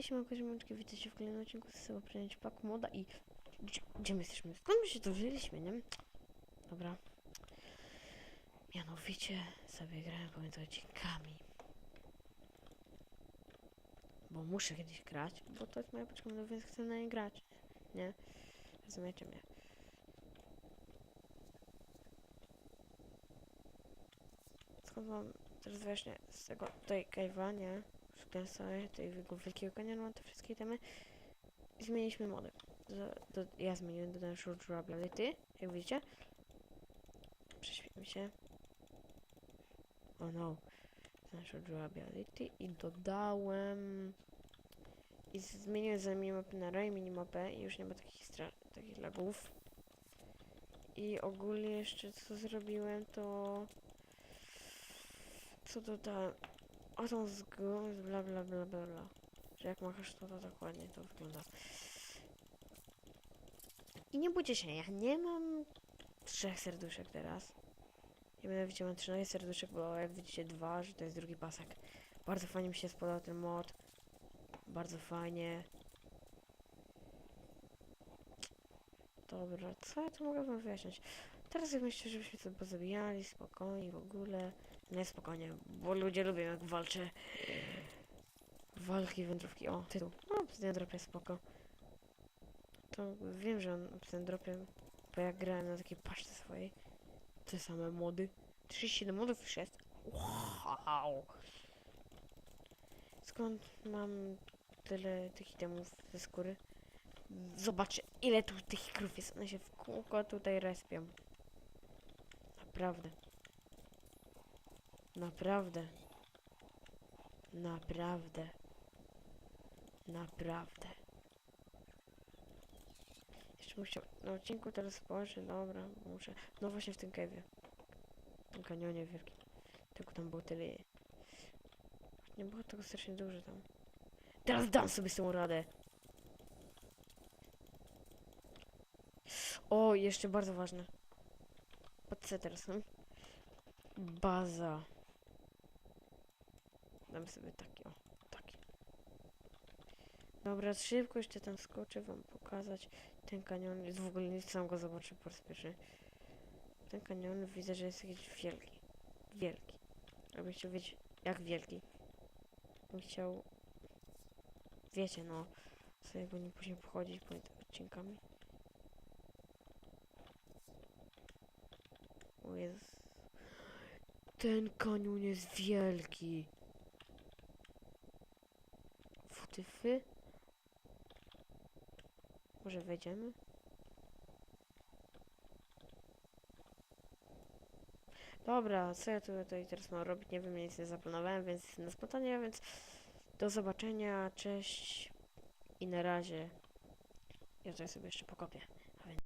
Hej, siemanko, siemaneczki, witajcie w kolejnym odcinku z sobie przyjąć pak moda i... Gdzie, gdzie my jesteśmy? Skąd my się tu wzięliśmy, nie? Dobra. Mianowicie sobie grałem pomiędzy odcinkami. Bo muszę kiedyś grać, bo to jest moja paczka moda, więc chcę na nie grać. Nie? Rozumiecie mnie? Skąd mam teraz właśnie z tego tutaj cave'a, nie? Sobie tego wielkiego kanionu, te wszystkie temy. Zmieniliśmy mody. Do, do, ja zmieniłem, dodałem short durability, jak widzicie. Prześpimy się. Oh no. Short durability i dodałem... I zmieniłem za minimapy na ray minimapę i już nie ma takich, takich lagów. I ogólnie jeszcze co zrobiłem to... Co dodałem? O tą z bla bla bla bla bla. Że jak machasz to, to dokładnie to wygląda. I nie bójcie się, ja nie mam trzech serduszek teraz. Ja mianowicie mam 13 serduszek, bo jak widzicie dwa, że to jest drugi pasek. Bardzo fajnie mi się spodobał ten mod. Bardzo fajnie. Dobra, co ja tu mogę wam wyjaśnić? Teraz jak myślę, żebyśmy sobie pozabijali spokojnie w ogóle. Nie spokojnie, bo ludzie lubią jak walczę. Walki, wędrówki. O, tytuł. No, obsydian spoko. To wiem, że on obsydian bo jak grałem na takiej paczce swojej. Te same mody. 37 modów już jest. Wow! Skąd mam tyle tych itemów ze skóry? Zobaczcie, ile tu tych krów jest. One się w kółko tutaj respią. Naprawdę. Naprawdę. Naprawdę. Naprawdę. Jeszcze musiał na odcinku teraz spojrzeć, dobra, muszę. No właśnie w tym cave'ie. W tym kanionie wielkim. Tylko tam było tyle. Nie było tego strasznie dużo tam. Teraz dam sobie z tą radę. O, jeszcze bardzo ważne. Patrzcie teraz, no. Baza. Dam sobie taki, o, taki. Dobra, szybko jeszcze tam skoczę wam pokazać ten kanion. Jest w ogóle nie sam go zobaczę po raz pierwszy. Ten kanion widzę, że jest jakiś wielki. Wielki. Jakbym chciał wiedzieć, jak wielki. Bym chciał... Wiecie, no. Sobie go nie później pochodzić pomiędzy odcinkami. O Jezus. Ten kanion jest wielki. Futyfy? Może wejdziemy? Dobra, co ja tu tutaj teraz mam robić? Nie wiem, nic nie zaplanowałem, więc jestem na spontanie, więc do zobaczenia, cześć i na razie. Ja tutaj sobie jeszcze pokopię.